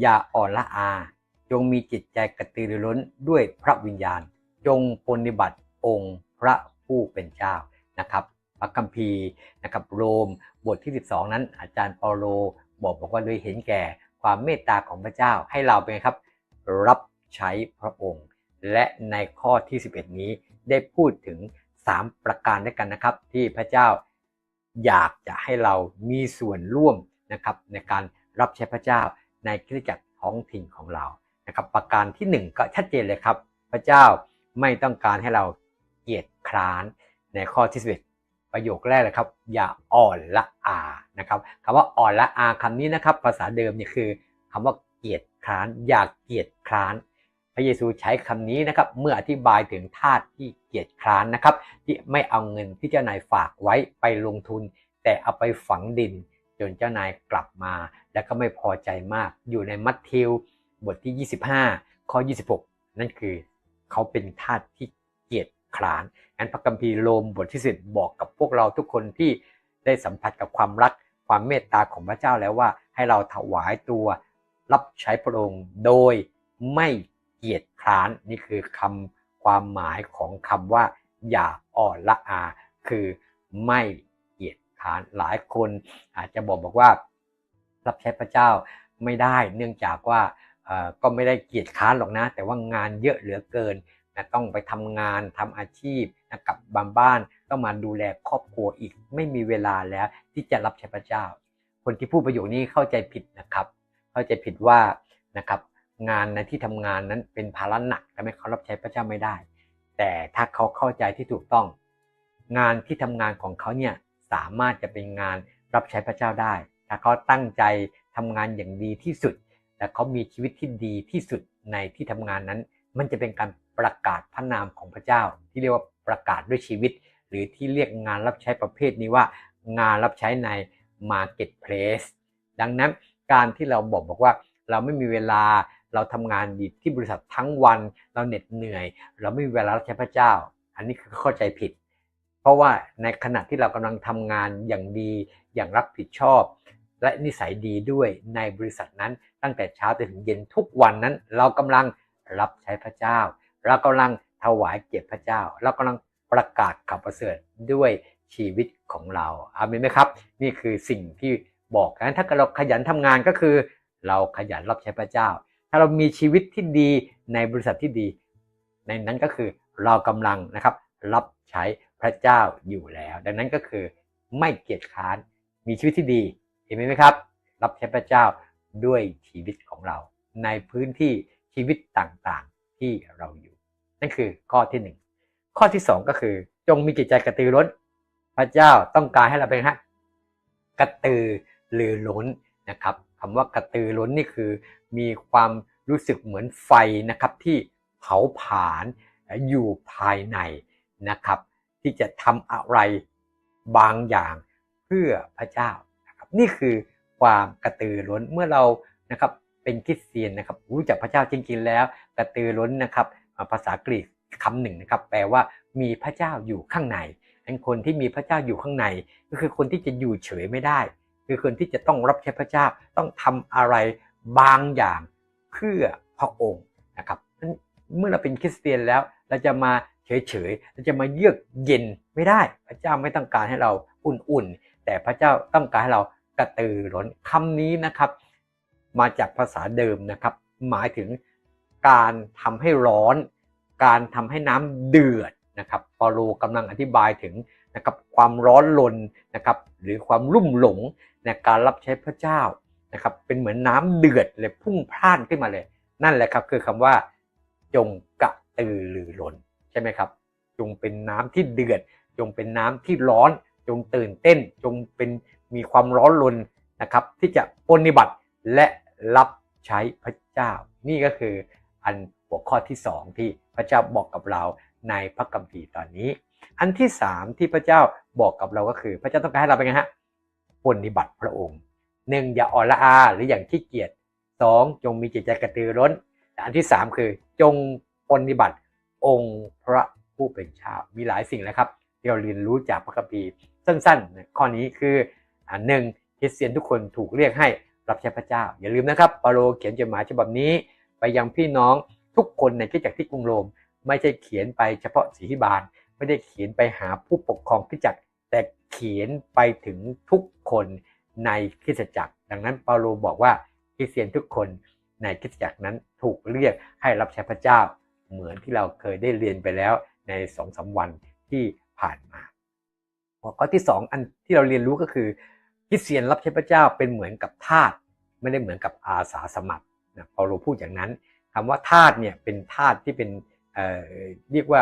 อย่าอ่อนละอา จงมีจิตใจกระตือรือร้นด้วยพระวิญญาณ จงปฏิบัติองค์พระผู้เป็นเจ้านะครับ พระคัมภีร์นะครับโรมบทที่ 12 นั้น อาจารย์เปาโลบอกบอกว่าโดยเห็นแก่ความเมตตาของพระเจ้าให้เราเป็นครับ รับใช้พระองค์ และในข้อที่ 11 นี้ได้พูดถึง 3 ประการด้วยกันนะครับ ที่พระเจ้าอยากจะให้เรามีส่วนร่วมนะครับในการรับใช้พระเจ้า ในคริสตจักรท้องถิ่นของเรานะครับประการทีหนึ่1 ก็ชัดเจนเลยครับ พระเจ้าไม่ต้องการให้เราเกียจคร้านในข้อที่11ประโยคแรกเลยครับ อย่าอ่อนละอานะครับคำว่าอ่อนละอาคำนี้นะครับ ภาษาเดิมเนี่ยคือคำว่าเกียจคร้าน อย่าเกียจคร้าน พระเยซูใช้คำนี้นะครับเมื่ออธิบายถึงทาสที่เกียจคร้านนะครับ ที่ไม่เอาเงินที่เจ้านายฝากไว้ไปลงทุน แต่เอาไปฝังดินจนเจ้านายกลับมา แล้วก็ไม่พอใจมากอยู่ในมัทธิวบทที่ 25 ข้อ 26 นั่นคือเขาเป็นทาสที่เกียจคร้านงั้นพระคัมภีโรมบทที่สิบบอกกับพวกเราทุกคนที่ได้สัมผัสกับความรักความเมตตาของพระเจ้าแล้วว่าให้เราถวายตัวรับใช้พระองค์โดยไม่เกียจคร้านนี่คือคำความหมายของคำว่า อย่าอ่อนละอา คือไม่เกียจคร้านหลายคนอาจจะบอกบอกว่า รับใช้พระเจ้าไม่ได้เนื่องจากว่าก็ไม่ได้เกียจค้านหรอกนะ แต่ว่างานเยอะเหลือเกินนะต้องไปทำงานทำอาชีพนะกับบางบ้านต้องมาดูแลครอบครัวอีก ไม่มีเวลาแล้วที่จะรับใช้พระเจ้า คนที่พูดประโยคนี้เข้าใจผิดนะครับ เข้าใจผิดว่านะครับงานในที่ทำงานนั้นเป็นภาระหนักทำให้เขารับใช้พระเจ้าไม่ได้ แต่ถ้าเขาเข้าใจที่ถูกต้อง งานที่ทำงานของเขาเนี่ยสามารถจะเป็นงานรับใช้พระเจ้าได้ ถ้าเขาตั้งใจทำงานอย่างดีที่สุด และเขามีชีวิตที่ดีที่สุดในที่ทำงานนั้น มันจะเป็นการประกาศพระนามของพระเจ้า ที่เรียกว่าประกาศด้วยชีวิต หรือที่เรียกงานรับใช้ประเภทนี้ว่า งานรับใช้ใน Marketplace ดังนั้นการที่เราบอกบอกว่าเราไม่มีเวลาเราทำงานดีที่บริษัททั้งวัน เราเหน็ดเหนื่อย เราไม่มีเวลารับใช้พระเจ้า อันนี้คือเข้าใจผิด ราะว่าในขณะที่เรากำลังทำงานอย่างดีอย่างรับผิดชอบ และนิสัยดีด้วยในบริษัทนั้น ตั้งแต่เช้าจนถึงเย็นทุกวันนั้น เรากำลังรับใช้พระเจ้า เรากำลังถวายเกียรติพระเจ้า เรากำลังประกาศข่าวประเสริฐด้วยชีวิตของเราอามนไหมครับ นี่คือสิ่งที่บอกกันถ้าเราขยันทำงานก็คือ เราขยันรับใช้พระเจ้า ถ้าเรามีชีวิตที่ดีในบริษัทที่ดี ในนั้นก็คือเรากำลังนะครับรับใช้ พระเจ้าอยู่แล้ว ดังนั้นก็คือไม่เกียจค้านมีชีวิตที่ดีเห็นไหมครับ รับใช้พระเจ้าด้วยชีวิตของเรา ในพื้นที่ชีวิตต่างๆที่เราอยู่ นั่นคือข้อที่หนึ่งข้อที่สองก็คือ จงมีจิตใจกระตือร้น พระเจ้าต้องการให้เราเป็นฮะกระตือรือร้นนะครับคำว่ากระตือร้นนี่คือมีความรู้สึกเหมือนไฟนะครับที่เผาผลาญอยู่ภายในนะครับ ที่จะทำอะไรบางอย่างเพื่อพระเจ้านะครับนี่คือความกระตือร้นเมื่อเรานะครับเป็นคริสเตียนนะครับรู้จักพระเจ้าจริงๆแล้ว กระตือร้นนะครับภาษากรีกคำหนึ่งนะครับ แปลว่ามีพระเจ้าอยู่ข้างในเป็นคนที่มีพระเจ้าอยู่ข้างใน ก็คือคนที่จะอยู่เฉยไม่ได้ คือคนที่จะต้องรับใช้พระเจ้าต้องทำอะไรบางอย่างเพื่อพระองค์นะครับเมื่อเราเป็นคริสเตียนแล้วเราจะมา เฉยๆเราจะมาเยือกเย็นไม่ได้ พระเจ้าไม่ต้องการให้เราอุ่นๆ แต่พระเจ้าต้องการให้เรากระตือร้นคำนี้นะครับ มาจากภาษาเดิมนะครับ หมายถึงการทำให้ร้อน การทำให้น้ำเดือดนะครับปอโลกำลังอธิบายถึงนะครับความร้อนลนนะครับหรือความรุ่มหลงในการรับใช้พระเจ้านะครับเป็นเหมือนน้ำเดือดเลยพุ่งพล่านขึ้นมาเลย นั่นแหละครับคือคำว่าจงกระตือรือร้น ช่ไหมครับ จงเป็นน้ำที่เดือด จงเป็นน้ำที่ร้อน จงตื่นเต้น จงเป็นมีความร้อนรนนะครับ ที่จะปฏิบัติและรับใช้พระเจ้า นี่ก็คืออันหัวข้อที่สองที่พระเจ้าบอกกับเราในพระคัมภีร์ตอนนี้ อันที่สามที่พระเจ้าบอกกับเราก็คือ พระเจ้าต้องการให้เราเป็นไงฮะปฏิบัติพระองค์หนึ่งอย่าอ่อนละอา หรืออย่างขี้เกียจสองจงมีจิตใจกระตือร้น อันที่สามคือจงปฏิบัติ องค์พระผู้เป็นเจ้ามีหลายสิ่งแล้วครับที่เราเรียนรู้จากพระคัมภีร์สั้นๆ ข้อนี้คืออันหนึ่งคริสเตียนทุกคนถูกเรียกให้รับใช้พระเจ้า อย่าลืมนะครับเปาโลเขียนจดหมายฉบับนี้ ไปยังพี่น้องทุกคนในคริสตจักรที่กรุงโรม ไม่ใช่เขียนไปเฉพาะสีหิบาลไม่ได้เขียนไปหาผู้ปกครองคริสตจักรแต่เขียนไปถึงทุกคนในคริสตจักร ดังนั้นเปาโลบอกว่าคริสเตียนทุกคนในคริสตจักรนั้นถูกเรียกให้รับใช้พระเจ้า เหมือนที่เราเคยได้เรียนไปแล้วในสองสาวันที่ผ่านมาหัวข้อที่สองอันที่เราเรียนรู้ก็คือคริสเตียนรับใช้พระเจ้าเป็นเหมือนกับทาสไม่ได้เหมือนกับอาสาสมัครนะเปาโลพูดอย่างนั้นคำว่าทาสเนี่ยเป็นทาสที่เป็นเอ่อเรียกว่า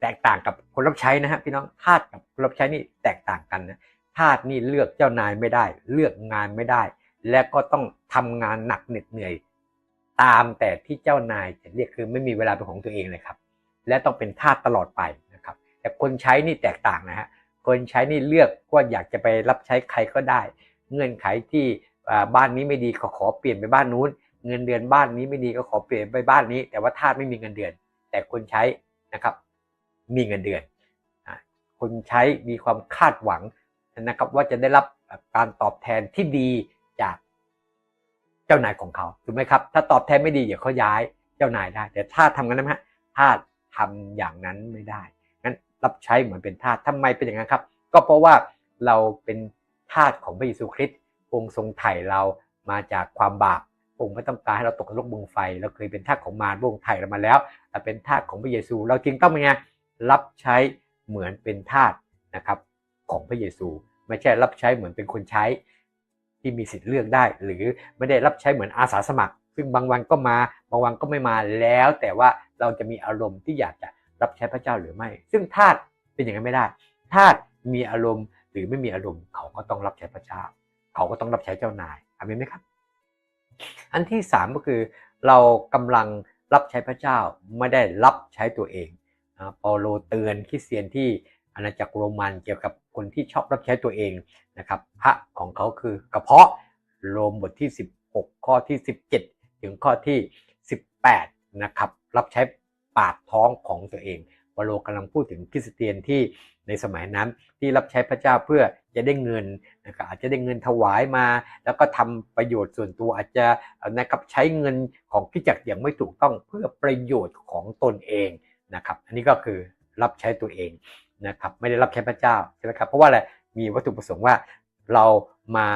แตกต่างกับคนรับใช้นะฮะพี่น้องทาสกับคนรับใช้นี่แตกต่างกันนะทาสนี่เลือกเจ้านายไม่ได้ เลือกงานไม่ได้ และก็ต้องทำงานหนักเหน็ดเหนื่อย ตามแต่ที่เจ้านายจะเรียกคือไม่มีเวลาเป็นของตัวเองเลยครับ และต้องเป็นทาสตลอดไปนะครับ แต่คนใช้นี่แตกต่างนะฮะคนใช้นี่เลือกว่าอยากจะไปรับใช้ใครก็ได้ เงื่อนไขที่บ้านนี้ไม่ดีก็ขอเปลี่ยนไปบ้านนู้น เงินเดือนบ้านนี้ไม่ดีก็ขอเปลี่ยนไปบ้านนี้ แต่ว่าทาสไม่มีเงินเดือน แต่คนใช้นะครับ มีเงินเดือนคนใช้มีความคาดหวังนะครับว่าจะได้รับการตอบแทนที่ดีจาก เจ้านายของเขาถูกไหมครับ ถ้าตอบแทนไม่ดีเดี๋ยวเขาย้ายเจ้านายได้ แต่ถ้าทำงั้นนะฮะทาสทำอย่างนั้นไม่ได้งั้นรับใช้เหมือนเป็นทาสทำไมเป็นอย่างนั้นครับ ก็เพราะว่าเราเป็นทาสของพระเยซูคริสต์องค์ทรงไถ่เรามาจากความบาปองค์ไม่ต้องการให้เราตกนรกบึงไฟ เราเคยเป็นทาสของมารพระองค์ไถ่เรามาแล้วเราเป็นทาสของพระเยซู เราจึงต้องเป็นไงรับใช้เหมือนเป็นทาสนะครับของพระเยซู ไม่ใช่รับใช้เหมือนเป็นคนใช้ ที่มีสิทธิ์เลือกได้ หรือไม่ได้รับใช้เหมือนอาสาสมัคร ซึ่งบางวันก็มาบางวันก็ไม่มาแล้ว แต่ว่าเราจะมีอารมณ์ที่อยากจะรับใช้พระเจ้าหรือไม่ ซึ่งทาสเป็นอย่างนั้นไม่ได้ทาสมีอารมณ์หรือไม่มีอารมณ์เขาก็ต้องรับใช้พระเจ้า เขาก็ต้องรับใช้เจ้านายอามนไหมครับ อันที่สามก็คือเรากำลังรับใช้พระเจ้าไม่ได้รับใช้ตัวเองเปาโลเตือนคริสเตียนที่ อาณาจักรโรมันเกี่ยวกับคนที่ชอบรับใช้ตัวเองนะครับพระของเขาคือกระเพาะโรมบทที่ 16 ข้อที่ 17 ถึงข้อที่ 18นะครับรับใช้ปากท้องของตัวเองเปาโลกำลังพูดถึงคริสเตียนที่ในสมัยนั้นที่รับใช้พระเจ้าเพื่อจะได้เงินนะครับอาจจะได้เงินถวายมา แล้วก็ทำประโยชน์ส่วนตัวอาจจะนะครับใช้เงินของพิจักอย่างไม่ถูกต้องเพื่อประโยชน์ของตนเองนะครับ อันนี้ก็คือรับใช้ตัวเอง นะครับไม่ได้รับใช้พระเจ้าใช่ไหมครับเพราะว่าอะไรมีวัตถุประสงค์ว่าเรามา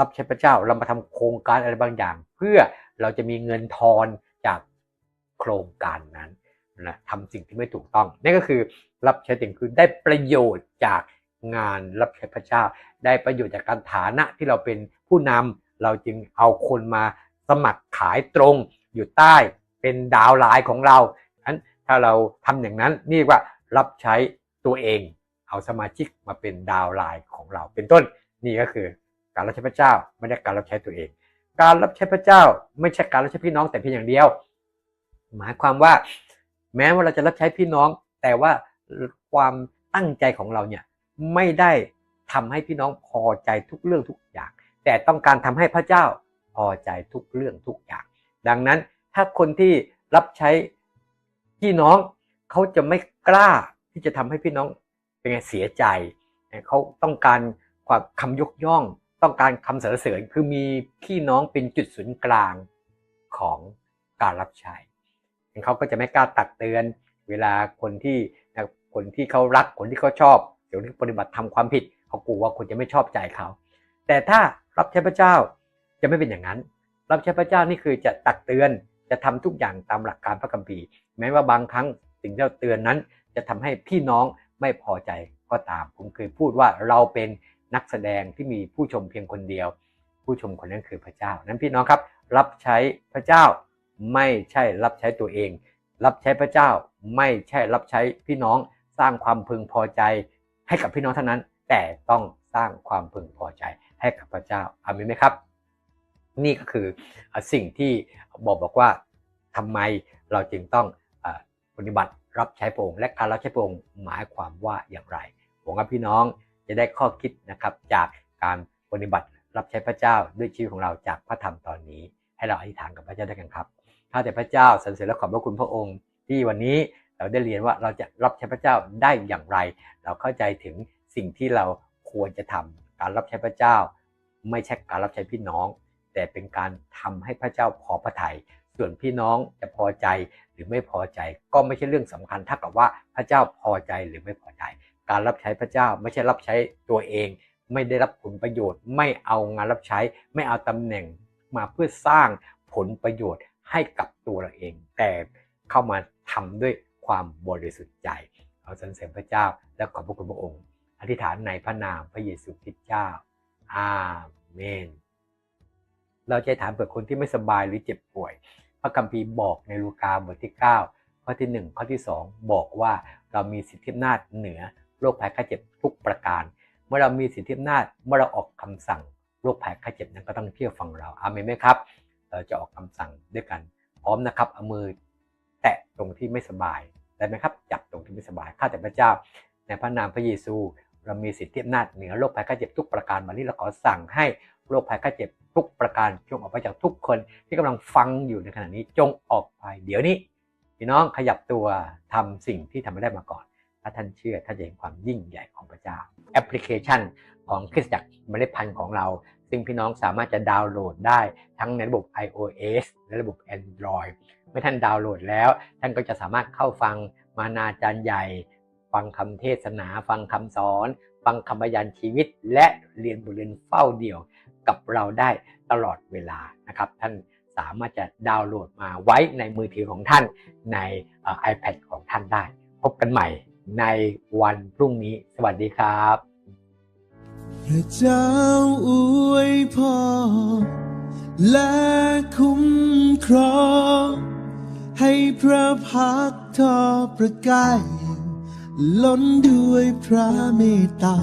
รับใช้พระเจ้าเรามาทำโครงการอะไรบางอย่าง เพื่อเราจะมีเงินทอนจากโครงการนั้นนะทำสิ่งที่ไม่ถูกต้องนั่นก็คือรับใช้ติ่งคือได้ประโยชน์จากงานรับใช้พระเจ้า ได้ประโยชน์จากการฐานะที่เราเป็นผู้นำเราจึงเอาคนมาสมัครขายตรงอยู่ใต้เป็นดาวไลน์ของเราอันถ้าเราทำอย่างนั้นนี่ว่ารับใช้ ตัวเอง เอาสมาชิกมาเป็นดาวไลน์ของเรา เป็นต้นนี่ก็คือการรับใช้พระเจ้าไม่ได้การรับใช้ตัวเอง การรับใช้พระเจ้า ไม่ใช่การรับใช้พี่น้องแต่เพียงอย่างเดียว หมายความว่า แม้ว่าเราจะรับใช้พี่น้อง แต่ว่าความตั้งใจของเราเนี่ยไม่ได้ทำให้พี่น้องพอใจทุกเรื่องทุกอย่าง แต่ต้องการทำให้พระเจ้าพอใจทุกเรื่องทุกอย่าง ดังนั้นถ้าคนที่รับใช้พี่น้องเขาจะไม่กล้า ที่จะทำให้พี่น้องเป็นไงเสียใจเขาต้องการความคำยกย่อง ต้องการคำสรรเสริญคือมีพี่น้องเป็นจุดศูนย์กลางของการรับใช้เขาก็จะไม่กล้าตักเตือน เวลาคนที่คนที่เขารักคนที่เขาชอบเดี๋ยวนี้ปฏิบัติทำความผิดเขากลัวว่าคนจะไม่ชอบใจเขา แต่ถ้ารับใช้พระเจ้าจะไม่เป็นอย่างนั้น รับใช้พระเจ้านี่คือจะตักเตือนจะทำทุกอย่างตามหลักการพระคัมภีร์ แม้ว่าบางครั้งสิ่งที่เราเตือนนั้น จะทำให้พี่น้องไม่พอใจก็ตาม ผมเคยพูดว่าเราเป็นนักแสดงที่มีผู้ชมเพียงคนเดียว ผู้ชมคนนั้นคือพระเจ้า นั้นพี่น้องครับ รับใช้พระเจ้าไม่ใช่รับใช้ตัวเอง รับใช้พระเจ้าไม่ใช่รับใช้พี่น้องสร้างความพึงพอใจให้กับพี่น้องเท่านั้น แต่ต้องสร้างความพึงพอใจให้กับพระเจ้าอามินไหมครับ นี่ก็คือสิ่งที่บอกบอกว่าทำไมเราจึงต้องปฏิบัติ รับใช้พระองค์และการรับใช้พระองค์หมายความว่าอย่างไรหวังว่าพี่น้องจะได้ข้อคิดนะครับจากการปฏิบัติรับใช้พระเจ้าด้วยชีวิตของเราจากพระธรรมตอนนี้ ให้เราอธิษฐานกับพระเจ้าด้วยกันครับข้าแต่พระเจ้าสรรเสริญและขอบพระคุณพระองค์ ที่วันนี้เราได้เรียนว่าเราจะรับใช้พระเจ้าได้อย่างไร เราเข้าใจถึงสิ่งที่เราควรจะทำการรับใช้พระเจ้า ไม่ใช่การรับใช้พี่น้อง แต่เป็นการทำให้พระเจ้าพอพระทยัย ส่วนพี่น้องจะพอใจหรือไม่พอใจ ก็ไม่ใช่เรื่องสำคัญเท่ากับว่าพระเจ้าพอใจหรือไม่พอใจ การรับใช้พระเจ้าไม่ใช่รับใช้ตัวเอง ไม่ได้รับผลประโยชน์ ไม่เอางานรับใช้ ไม่เอาตำแหน่งมาเพื่อสร้างผลประโยชน์ให้กับตัวเราเอง แต่เข้ามาทำด้วยความบริสุทธิ์ใจเอาสรรเสริญพระเจ้า และขอบพระคุณพระองค์ อธิษฐานในพระนามพระเยซูคริสต์เจ้า อาเมน เราจะถามเผื่อคนที่ไม่สบายหรือเจ็บป่วย ระคัมภีร์บอกในลูกาบทที่ 9 ข้อที่ 1 ข้อที่ 2 บอกว่าเรามีสิทธิอำนาจเหนือโรคภัยไข้เจ็บทุกประการ เมื่อเรามีสิทธิอำนาจเมื่อเราออกคำสั่งโรคภัยไข้เจ็บนั้นก็ต้องเชื่อฟังเราอาเมนไหมครับ เราจะออกคำสั่งด้วยกัน พร้อมนะครับเอามือแตะตรงที่ไม่สบายได้ไหมครับจับตรงที่ไม่สบายข้าแต่พระเจ้า ในพระนามพระเยซู เรามีสิทธิอำนาจเหนือโรคภัยไข้เจ็บทุกประการวันนี้เราขอสั่งให้ โรคภัยไข้เจ็บทุกประการจงออกไปจากทุกคนที่กำลังฟังอยู่ในขณะนี้จงออกไปเดี๋ยวนี้พี่น้องขยับตัวทำสิ่งที่ทำไม่ได้มาก่อนถ้าท่านเชื่อท่านจะเห็นความยิ่งใหญ่ของพระเจ้า แอปพลิเคชันของคริสตจักรเมล็ดพันธุ์ของเรา ซึ่งพี่น้องสามารถจะดาวน์โหลดได้ทั้งในระบบ iOS และระบบ Android เมื่อท่านดาวน์โหลดแล้ว ท่านก็จะสามารถเข้าฟังมานาจารย์ใหญ่ ฟังคำเทศนา ฟังคำสอน ฟังคำบรรยายชีวิต และเรียนบทเรียนเฝ้าเดี่ยว กับเราได้ตลอดเวลานะครับ ท่านสามารถจะดาวน์โหลดมาไว้ในมือถือของท่านใน iPad ของท่านได้ พบกันใหม่ในวันพรุ่งนี้ สวัสดีครับพระเจ้าอวยพรและคุ้มครองให้พระพักทอประกายล้นด้วยพระเมตตา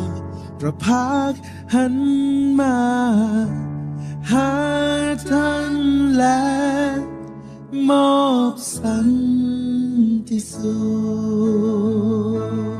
ประพักหันมา หาท่านและมอบสันติสุข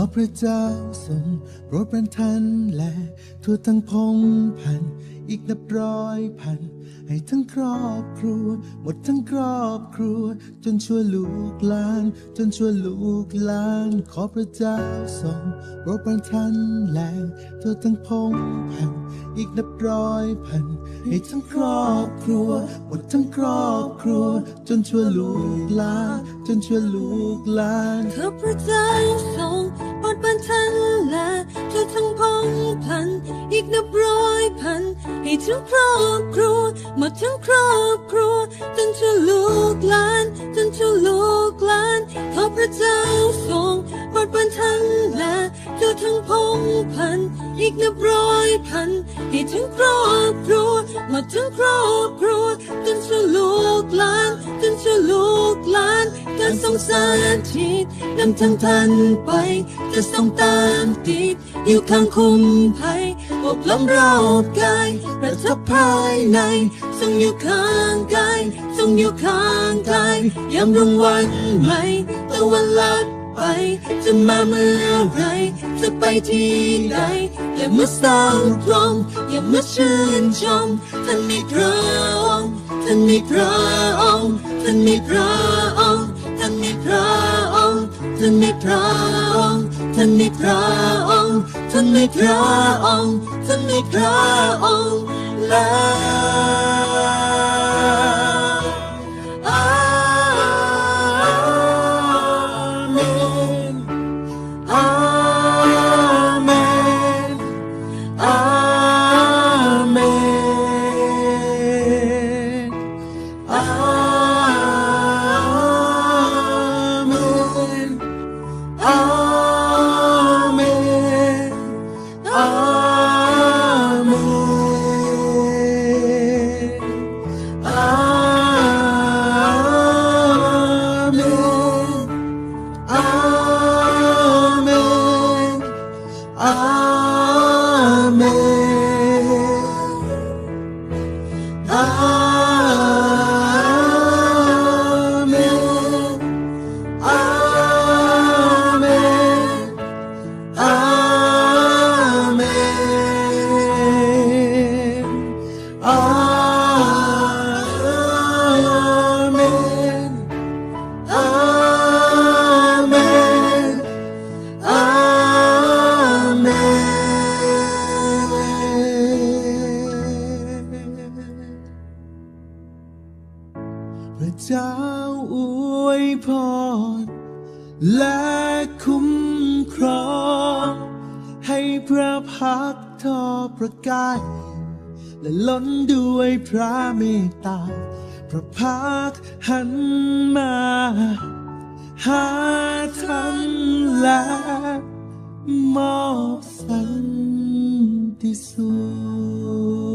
อพระเจ้าทรงโปรดประทานและทั่วทั้งพงพัน อีกนับร้อยพัน ให้ทั้งครอบครัว หมดทั้งครอบครัว จนชั่วลูกหลาน จนชั่วลูกหลาน ขอพระเจ้าทรงโปรดประทานและทั่วทั้งพงพัน อีกนับร้อยพัน ให้ทั้งครอบครัว หมดทั้งครอบครัว จนชั่วลูกหลาน จนชั่วลูกหลานข้าพระเจ้าทรงโปรดบันทัน ให้ทั้งครอบครัว หมดทั้งครอบครัวจนชั่วลูกหลานจนชั่วลูกหลานข้าพระเจ้าทรงโปรดบันทันและทั่วทั้งพงพัน อีกนับร้อยพันให้ทั้งครอบครัว หมดทั้งครอบครัวจนชั่วลูกหลานจนชั่วลูกหลานการทรงสถิตนำทางท่านไป จะทรงตามติดอยู่ข้างคุ้มภัย อบล้อมรอบกายประทับภายในทรงอยู่ข้างกายทรงอยู่ข้างกายยามรุ่งวันใหม่ตะวันลัดไปจะมาเมื่อไร จะไปที่ใดอย่ามาเศร้าตรงอย่ามาชื่นชมท่านมีพระองค์ท่านมีพระองค์ท่านมีพระองค์ท่านมีพระองค์ท่านมีพระองค์ ท่านมีพระองค์ท่านมีพระองค์ท่านมีพระองค์แล้ว และล้นด้วยพระเมตตา พระพักหันมา หาท่านและมอบสันติสุข